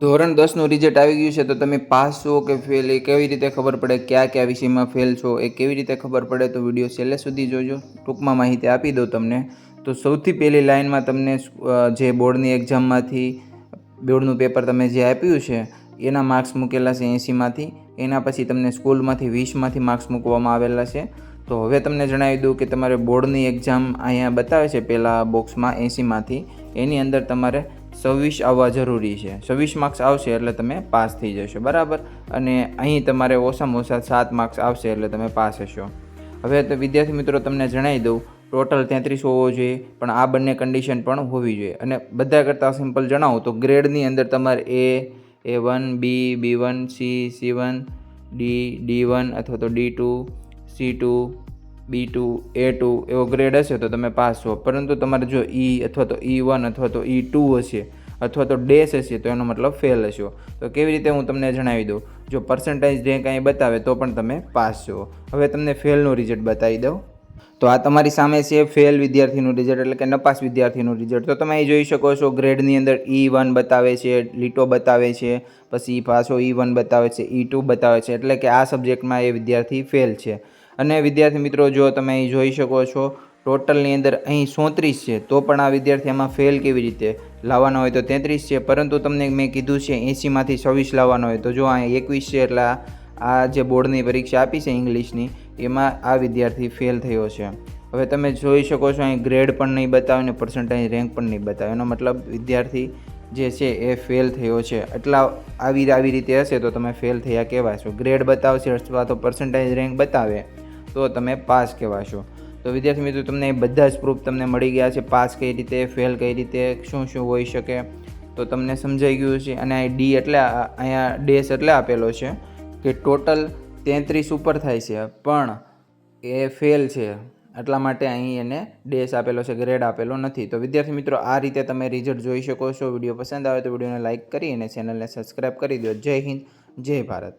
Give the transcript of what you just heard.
ધોરણ દસનું રિઝલ્ટ આવી ગયું છે, તો તમે પાસ છો કે ફેલ એ કેવી રીતે ખબર પડે? કયા કયા વિષયમાં ફેલ છો? એ કેવી રીતે ખબર પડે? તો વીડિયો છેલ્લે સુધી જોજો. ટૂંકમાં માહિતી આપી દઉં તમને. તો સૌથી પહેલી લાઇનમાં તમને જે બોર્ડની એક્ઝામમાંથી બોર્ડનું પેપર તમે જે આપ્યું છે, એના માર્ક્સ મૂકેલા છે એંસીમાંથી એના પછી તમને સ્કૂલમાંથી વીસમાંથી માર્ક્સ મૂકવામાં આવેલા છે. તો હવે તમને જણાવી દઉં કે તમારે બોર્ડની એક્ઝામ અહીંયા બતાવે છે, પહેલાં બોક્સમાં એંસીમાંથી એની અંદર તમારે છવ્વીસ આવવા જરૂરી છે. છવ્વીસ માર્ક્સ આવશે એટલે તમે પાસ થઈ જશો, બરાબર? અને અહીં તમારે ઓછામાં ઓછા સાત માર્ક્સ આવશે એટલે તમે પાસ હશો. હવે તો વિદ્યાર્થી મિત્રો, તમને જણાવી દઉં ટોટલ તેત્રીસ હોવો જોઈએ, પણ આ બંને કન્ડિશન પણ હોવી જોઈએ. અને બધા કરતાં સિમ્પલ જણાવું તો ગ્રેડની અંદર તમારે A A one B B one C C one D D one અથવા તો D two C two B two, A two એવો ગ્રેડ હશે તો તમે પાસ છો પરંતુ તમારે જો ઈ અથવા તો ઈ વન અથવા તો ઈ ટુ હશે અથવા તો ડેશ હશે તો એનો મતલબ ફેલ હશો તો કેવી રીતે હું તમને જણાવી દઉં? જો પર્સન્ટેજ રેન્ક અહીં બતાવે તો પણ તમે પાસ છો હવે તમને ફેલનું રિઝલ્ટ બતાવી દઉં. તો આ તમારી સામે છે ફેલ વિદ્યાર્થીનું રિઝલ્ટ એટલે કે નપાસ વિદ્યાર્થીનું રિઝલ્ટ તો તમે અહીં જોઈ શકો છો ગ્રેડની અંદર ઈ વન બતાવે છે, લીટો બતાવે છે, પછી પાછો ઈ વન બતાવે છે ઈ ટુ બતાવે છે. એટલે કે આ સબ્જેક્ટમાં એ વિદ્યાર્થી ફેલ છે. અને વિદ્યાર્થી મિત્રો, જો તમે અહીં જોઈ શકો છો, ટોટલની અંદર અહીં સોત્રીસ છે, તો પણ આ વિદ્યાર્થી આમાં ફેલ કેવી રીતે લાવવાનો હોય તો તેત્રીસ છે, પરંતુ તમને મેં કીધું છે એંસીમાંથી છવ્વીસ લાવવાનો હોય તો જો અહીં એકવીસ છે, એટલે આ- આ જે બોર્ડની પરીક્ષા આપી છે ઇંગ્લિશની, એમાં આ વિદ્યાર્થી ફેલ થયો છે. હવે તમે જોઈ શકો છો, અહીં ગ્રેડ પણ નહીં બતાવે ને પર્સન્ટેજ રેન્ક પણ નહીં બતાવે. એનો મતલબ વિદ્યાર્થી જે છે, એ ફેલ થયો છે. એટલા આવી આવી રીતે હશે તો તમે ફેલ થયા કહેવાશો ગ્રેડ બતાવશે અથવા તો પર્સન્ટેજ રેન્ક બતાવે. તો તમે પાસ કહેવાશો. તો વિદ્યાર્થી મિત્રો, તમને બધા જ પ્રૂફ તમને મળી ગયા છે, પાસ કઈ રીતે ફેલ કઈ રીતે, શું શું હોઈ શકે. તો તમને સમજાઈ ગયું છે અને આ ડી એટલે અહીંયા ડેશ એટલે આપેલો છે કે ટોટલ તેત્રીસ ઉપર થાય છે, પણ એ ફેલ છે. એટલા માટે અહીં એને ડેશ આપેલો છે ગ્રેડ આપેલો નથી. તો વિદ્યાર્થી મિત્રો, આ રીતે તમે રિઝલ્ટ જોઈ શકો છો. વીડિયો પસંદ આવે તો વિડીયોને લાઇક કરી અને ચેનલને સબસ્ક્રાઈબ કરી દો. જય હિન્દ, જય ભારત.